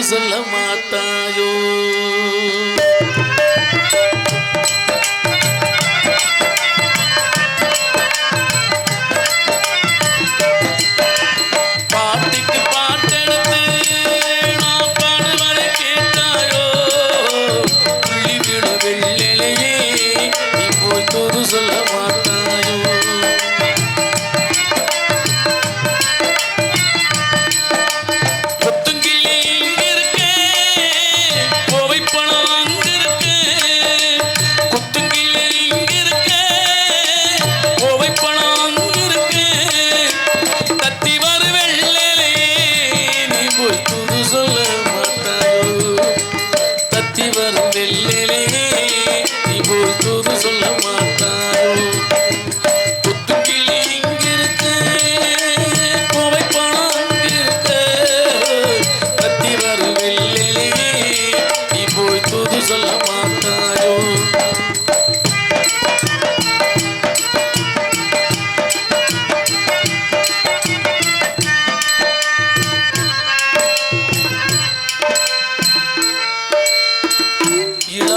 சொல்ல மாட்டாயோ?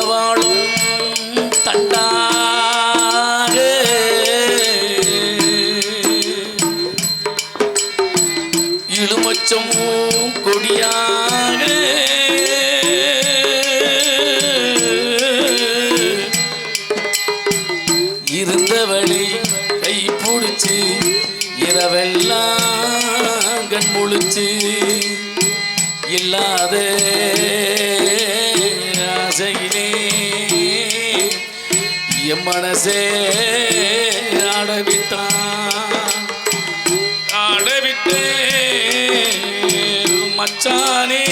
இளவாழும் தண்டாக இழுமச்சமும் கொடியாக. இருந்தவளை கை பிடிச்சு இரவெல்லாம் கண் முழிச்சு இல்லாத என் மனசே ஆடவிட்டான். ஆடவிட்டே மச்சானே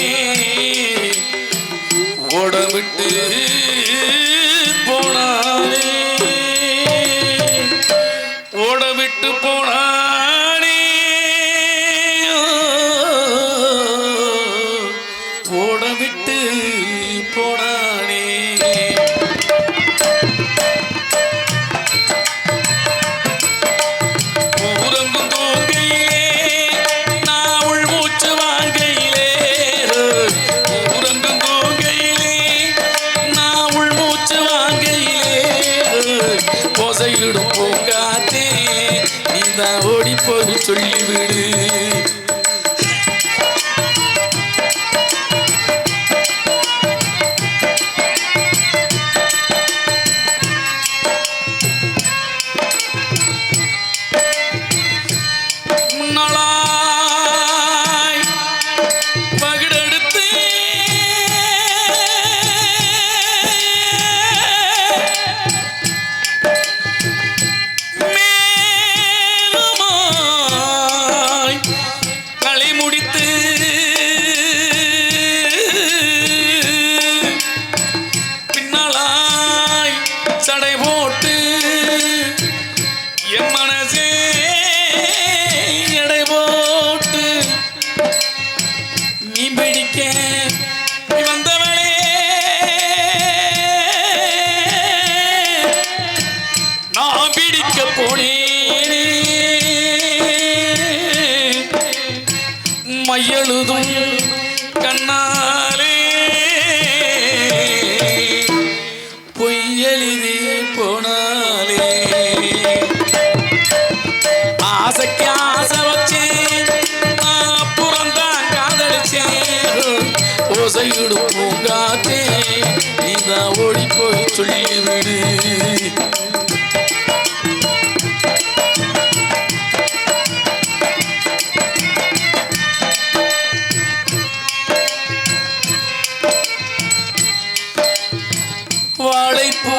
ஓடவிட்டு போனானே. ஓடவிட்டு போனானே. ஓடவிட்டு போனானே ஓசையிடும் பூங்காத்தே நீதான் ஓடி போய் சொல்லிவிடு. கண்ணாலே பொய்யெழுதி போனாலே. ஆசைக்கு ஆசை வச்சேன் நான் அப்புறம்தான் காதலிச்சேன். ஓசையிடும் பூங்காத்தே நீதான் ஓடி போய் வாழைப்பூ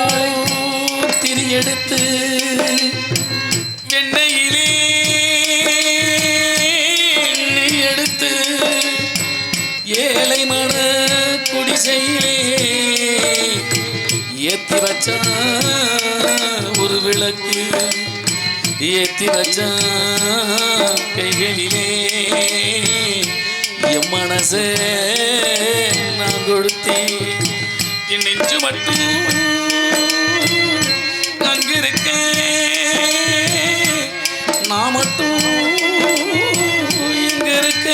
திரியெடுத்து வெண்ணையிலே எடுத்து ஏழை மன குடிசையிலே ஏத்தி வச்சா ஒரு விளக்கு ஏத்தி வச்சா கைகளிலே. என் மனசே நான் கொடுத்தேன். என்று மட்டும் நன்கிருக்க நான் மட்டும் இங்க இங்கிருக்க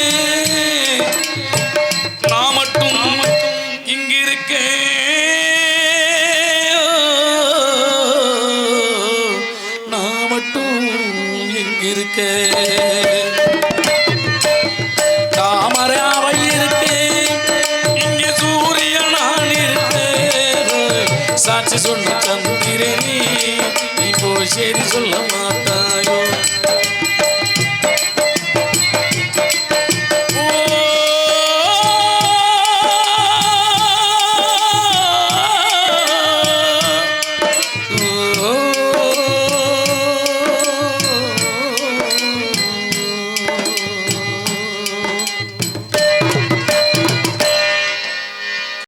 நான் மட்டும் இங்கிருக்கேன். சாட்சி சொன்ன சந்திரனே இப்போ சரி சொல்லமா